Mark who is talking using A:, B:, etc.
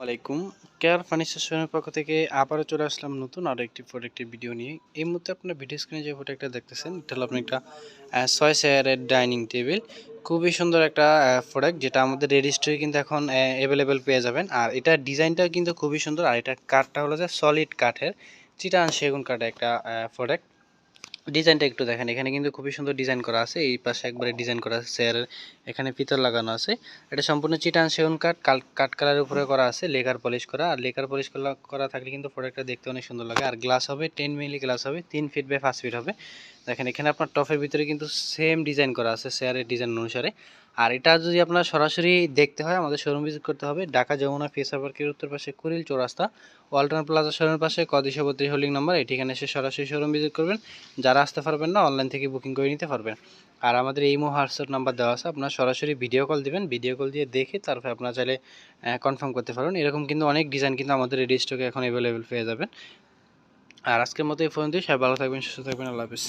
A: আলাইকুম। Care furniture পক্ষ থেকে আবারও চলে আসলাম নতুন আরও একটি প্রোডাক্টের ভিডিও নিয়ে। এই মুহূর্তে আপনার ভিডিও স্ক্রিনে যে প্রোডাক্টটা দেখতেছেন, এটা হলো আপনি একটা ছয় চেয়ারের ডাইনিং টেবিল। খুবই সুন্দর একটা প্রোডাক্ট যেটা আমাদের রেডি স্টোরে কিন্তু এখন অ্যাভেলেবেল পেয়ে যাবেন। আর এটা ডিজাইনটাও কিন্তু খুবই সুন্দর। আর এটা কাঠটা হলো যে সলিড কাঠের, চিটান সেগুন কাঠের একটা প্রোডাক্ট ডিজাইনটা একটু দেখেন এখানে কিন্তু খুবই সুন্দর ডিজাইন করা আছে এই পাশে একবারে ডিজাইন করা আছে চেয়ারের এখানে পিতল লাগানো আছে। এটা সম্পূর্ণ চিটান সেউন কাঠ কাট কাঠ কালারের উপরে করা আছে লেকার পলিশ করা আর লেকার পলিশ করা করা থাকলে কিন্তু প্রোডাক্টটা দেখতে অনেক সুন্দর লাগে। আর গ্লাস হবে টেন মিলি গ্লাস হবে তিন ফিট বাই পাঁচ ফিট হবে। দেখেন, এখানে আপনার টপের ভিতরে কিন্তু সেম ডিজাইন করা আছে চেয়ারের ডিজাইন অনুসারে। আর এটা যদি আপনার সরাসরি দেখতে হয়, আমাদের শোরুম ভিজিট করতে হবে ঢাকা যমুনা ফেসা পার্কের উত্তর পাশে কুড়িল চৌরাস্তা, ওয়ালটন প্লাজা শোরুমের পাশে কদিশো বত্রিশ হোল্ডিং নাম্বার এই এসে সরাসরি শোরুম ভিজিট করবেন। যারা আসতে পারবেন না অনলাইন থেকে বুকিং করে নিতে পারবেন। আর আমাদের এই হোয়াটসঅ্যাপ নাম্বার দেওয়া আছে, আপনার সরাসরি ভিডিও কল দিবেন ভিডিও কল দিয়ে দেখে তারপরে আপনার চাইলে কনফার্ম করতে পারবেন। এরকম কিন্তু অনেক ডিজাইন কিন্তু আমাদের রেডি স্টকে এখন অ্যাভেলেবেল পেয়ে যাবেন। আর আজকের মতো এই ফোন দিয়ে সবাই ভালো থাকবেন, সুস্থ থাকবেন, আল্লাহ হাফিজ।